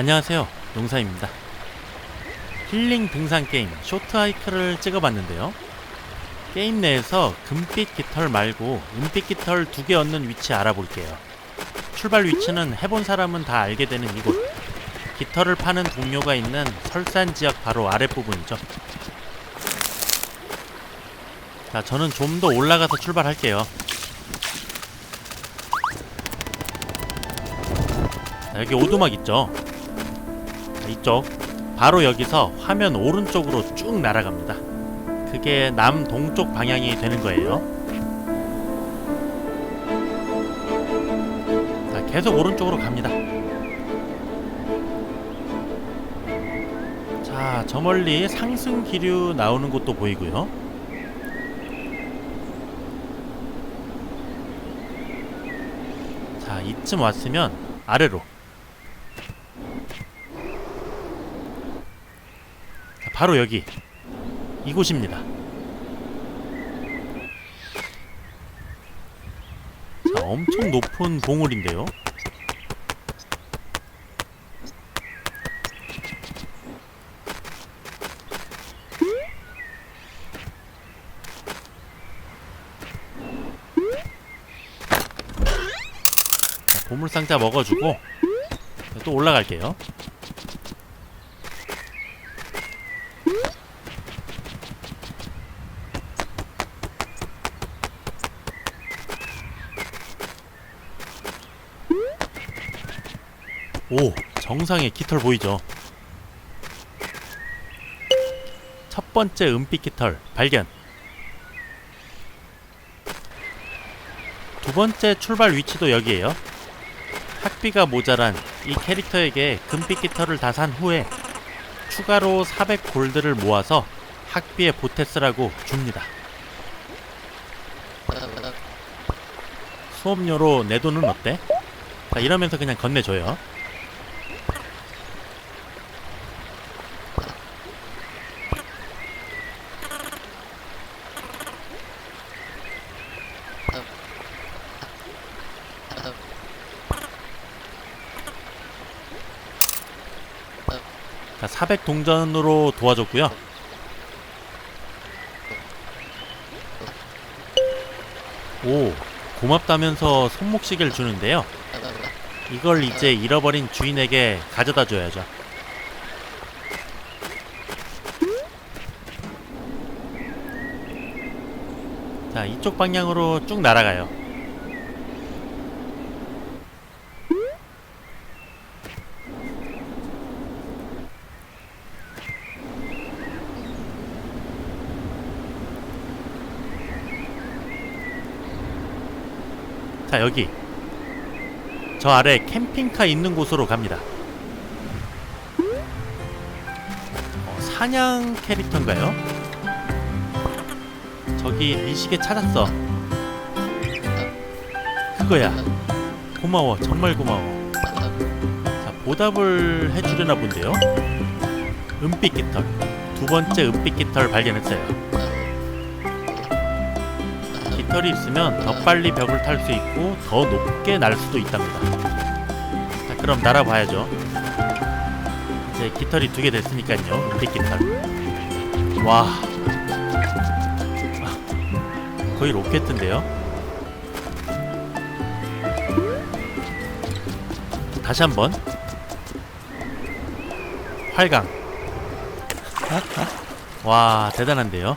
안녕하세요. 용사입니다. 힐링 등산 게임 쇼트 하이크를 찍어봤는데요. 게임 내에서 금빛 깃털 말고 은빛 깃털 두 개 얻는 위치 알아볼게요. 출발 위치는 해본 사람은 다 알게 되는 이곳. 깃털을 파는 동료가 있는 설산 지역 바로 아랫부분이죠. 자, 저는 좀 더 올라가서 출발할게요. 자, 여기 오두막 있죠? 자, 이쪽 바로 여기서 화면 오른쪽으로 쭉 날아갑니다. 그게 남동쪽 방향이 되는 거예요. 자, 계속 오른쪽으로 갑니다. 자, 저 멀리 상승 기류 나오는 곳도 보이고요. 자, 이쯤 왔으면 아래로 바로 여기 이곳입니다. 자, 엄청 높은 봉우리인데요. 자, 보물상자 먹어주고 또 올라갈게요. 오, 정상에 깃털 보이죠? 첫 번째 은빛 깃털 발견. 두 번째 출발 위치도 여기에요. 학비가 모자란 이 캐릭터에게 금빛 깃털을 다 산 후에 추가로 400 골드를 모아서 학비에 보태쓰라고 줍니다. 수업료로 내 돈은 어때? 자, 이러면서 그냥 건네줘요. 자, 400 동전으로 도와줬고요. 오, 고맙다면서 손목시계를 주는데요. 이걸 이제 잃어버린 주인에게 가져다 줘야죠. 자, 이쪽 방향으로 쭉 날아가요. 자, 여기. 저 아래 캠핑카 있는 곳으로 갑니다. 어, 사냥 캐릭터인가요? 저기 미시계 찾았어. 그거야. 고마워. 정말 고마워. 자, 보답을 해주려나 본데요. 은빛 깃털. 두 번째 은빛 깃털 발견했어요. 깃털이 있으면 더 빨리 벽을 탈 수 있고 더 높게 날 수도 있답니다. 자, 그럼 날아봐야죠. 이제 깃털이 두 개 됐으니까요. 은빛 깃털. 와. 아, 거의 로켓인데요. 다시 한번. 활강. 와, 대단한데요.